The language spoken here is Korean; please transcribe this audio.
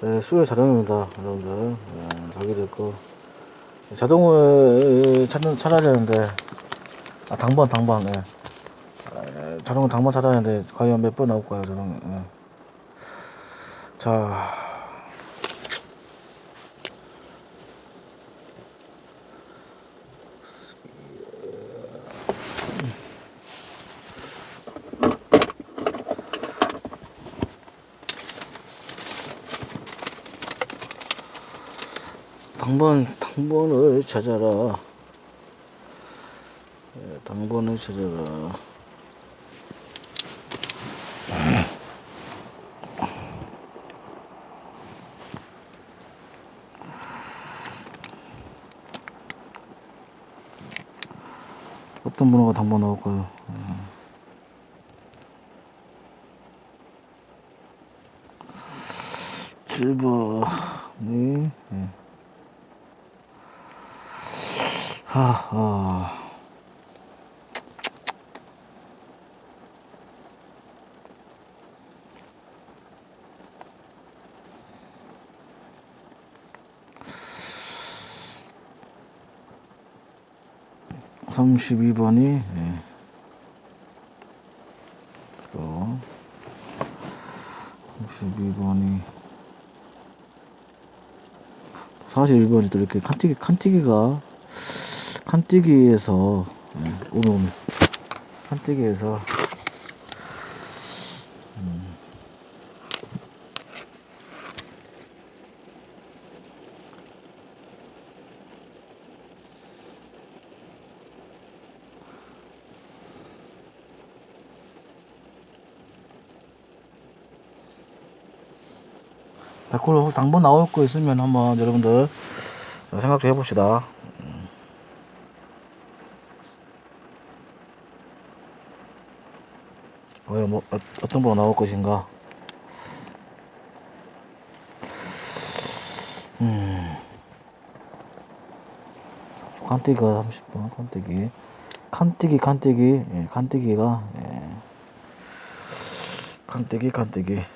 네, 수요 자동입니다, 여러분들. 네, 저기도 있고. 자동을 찾는, 찾아야 되는데, 아, 당번, 당번, 예. 아, 자동은 당번 찾아야 되는데, 과연 몇 번 나올까요, 저는. 예. 자. 당번, 당번을 찾아라. 예, 당번을 찾아라. 어떤 번호가 당번 나올까요? 예. 7번이, 예. 하하. 삼십이 번이 예. 또 삼십이 번이 사십일 번이 또 이렇게 칸티기 칸티기가 칸뛰기에서 예, 오늘 오늘 칸뛰기에서 음. 댓글로 당번 나올 거 있으면 한번 여러분들 자, 생각 좀 해봅시다. 과연 뭐 어, 어떤 번호 나올 것인가? 음. 칸뛰기가 30번 칸뛰기 칸뛰기 칸뛰기 예, 칸뛰기가 예. 칸뛰기 칸뛰기